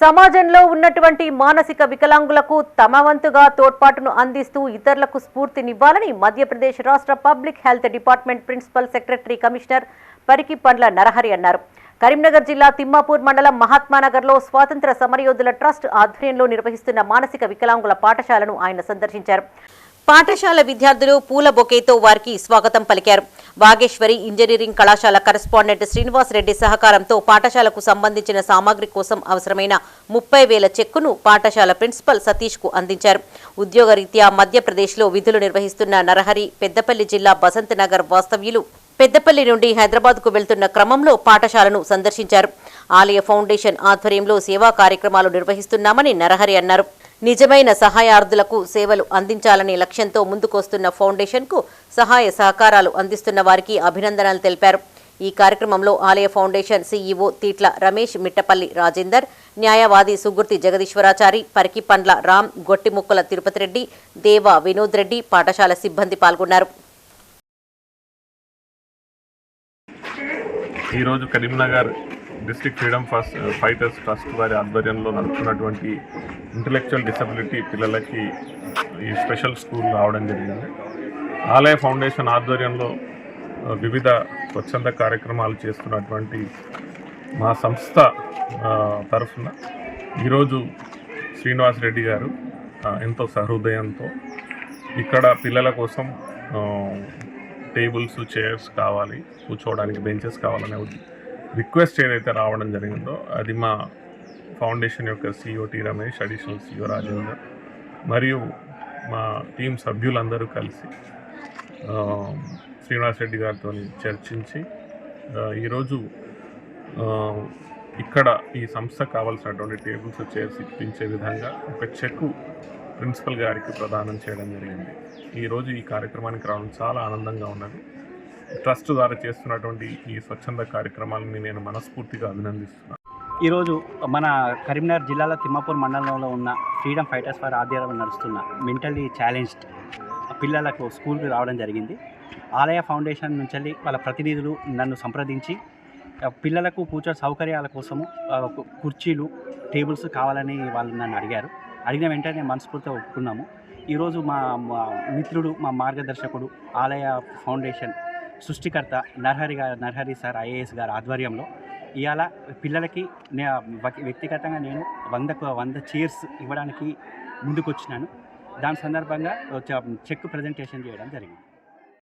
సమాజంలో ఉన్నటువంటి మానసిక వికలాంగులకు తమ వంతుగా తోడ్పాటును అందిస్తూ ఇతరులకు స్ఫూర్తినివ్వాలని మధ్యప్రదేశ్ రాష్ట్ర public health department principal secretary commissioner Parikipandla Narahari అన్నారు. కరీంనగర్ జిల్లా తిమ్మాపూర్ మండలం మహాత్మానగర్లో స్వాతంత్ర సమరయోధుల ట్రస్ట్ ఆధ్వర్యంలో నిర్వహిస్తున్న మానసిక వికలాంగుల పాఠశాలను ఆయన సందర్శించారు. పాఠశాల విద్యార్థులు పూల బొకేతో వారికి స్వాగతం పలికారు. వాగేశ్వరి ఇంజనీరింగ్ కళాశాల కరెస్పాండెంట్ శ్రీనివాస్ రెడ్డి సహకారంతో పాఠశాలకు సంబంధించిన సామాగ్రి కోసం అవసరమైన ముప్పై వేల చెక్కును పాఠశాల ప్రిన్సిపల్ సతీష్కు అందించారు. ఉద్యోగరీత్యా మధ్యప్రదేశ్లో విధులు నిర్వహిస్తున్న నరహరి పెద్దపల్లి జిల్లా బసంత్ నగర్ వాస్తవ్యులు పెద్దపల్లి నుండి హైదరాబాద్కు వెళ్తున్న క్రమంలో పాఠశాలను సందర్శించారు. ఆలయ ఫౌండేషన్ ఆధ్వర్యంలో సేవా కార్యక్రమాలు నిర్వహిస్తున్నామని నరహరి అన్నారు. నిజమైన సహాయార్థులకు సేవలు అందించాలనే లక్ష్యంతో ముందుకొస్తున్న ఫౌండేషన్కు సహాయ సహకారాలు అందిస్తున్న వారికి అభినందనలు తెలిపారు. ఈ కార్యక్రమంలో ఆలయ ఫౌండేషన్ సీఈఓ తీట్ల రమేష్ మిట్టపల్లి రాజేందర్ న్యాయవాది సుగుర్తి జగదీశ్వరాచారి పరికిపండ్ల రామ్ గొట్టిముక్కల తిరుపతి రెడ్డి దేవ వినోద్ రెడ్డి పాఠశాల సిబ్బంది పాల్గొన్నారు. ఈరోజు Karimnagar district freedom first fighters trust వారి ఆధ్వర్యంలో నడుపుతున్నటువంటి ఇంటలెక్చువల్ డిసబిలిటీ పిల్లలకి ఈ స్పెషల్ స్కూల్ రావడం జరిగింది. ఆలయ ఫౌండేషన్ ఆధ్వర్యంలో వివిధ స్వచ్ఛంద కార్యక్రమాలు చేస్తున్నటువంటి మా సంస్థ తరఫున ఈరోజు శ్రీనివాస్ రెడ్డి గారు ఎంతో సహృదయంతో ఇక్కడ పిల్లల కోసం టేబుల్స్ చైర్స్ కావాలి కూర్చోవడానికి బెంచెస్ కావాలనే ఉద్ద- రిక్వెస్ట్ ఏదైతే రావడం జరిగిందో అది మా ఫౌండేషన్ యొక్క CEO T Ramesh additional CEO Rajender మరియు మా టీం సభ్యులందరూ కలిసి శ్రీనివాస్ రెడ్డి గారితో చర్చించి ఈరోజు ఇక్కడ ఈ సంస్థకు కావాల్సినటువంటి టేబుల్స్ చైర్స్ ఇప్పించే విధంగా ఒక చెక్ ప్రిన్సిపల్ గారికి ప్రదానం చేయడం జరిగింది. ఈరోజు ఈ కార్యక్రమానికి రావడం చాలా ఆనందంగా ఉన్నది. ట్రస్ట్ ద్వారా చేస్తున్నటువంటి ఈ స్వచ్ఛంద కార్యక్రమాలని నేను మనస్ఫూర్తిగా అభినందిస్తున్నాను. ఈరోజు మన కరీంనగర్ జిల్లాలో తిమ్మాపూర్ మండలంలో ఉన్న ఫ్రీడమ్ ఫైటర్స్ వారి ఆధ్వర్యంలో నడుస్తున్న మెంటల్లీ ఛాలెంజ్డ్ పిల్లలకు స్కూల్కి రావడం జరిగింది. ఆలయ ఫౌండేషన్ నుంచి వాళ్ళ ప్రతినిధులు నన్ను సంప్రదించి పిల్లలకు కూర్చో సౌకర్యాల కోసము కుర్చీలు టేబుల్స్ కావాలని వాళ్ళు నన్ను అడిగారు. అడిగిన వెంటనే మనస్ఫూర్తిగా ఒప్పుకున్నాము. ఈరోజు మా మా మిత్రుడు మా మార్గదర్శకుడు ఆలయ ఫౌండేషన్ సృష్టికర్త నర్హరి గారు నర్హరి సార్ ఐఏఎస్ గారు ఆధ్వర్యంలో ఇవాళ పిల్లలకి నే వ్యక్తిగతంగా నేను వందకు వంద చైర్స్ ఇవ్వడానికి ముందుకొచ్చినాను. దాని సందర్భంగా చెక్ ప్రజెంటేషన్ చేయడం జరిగింది.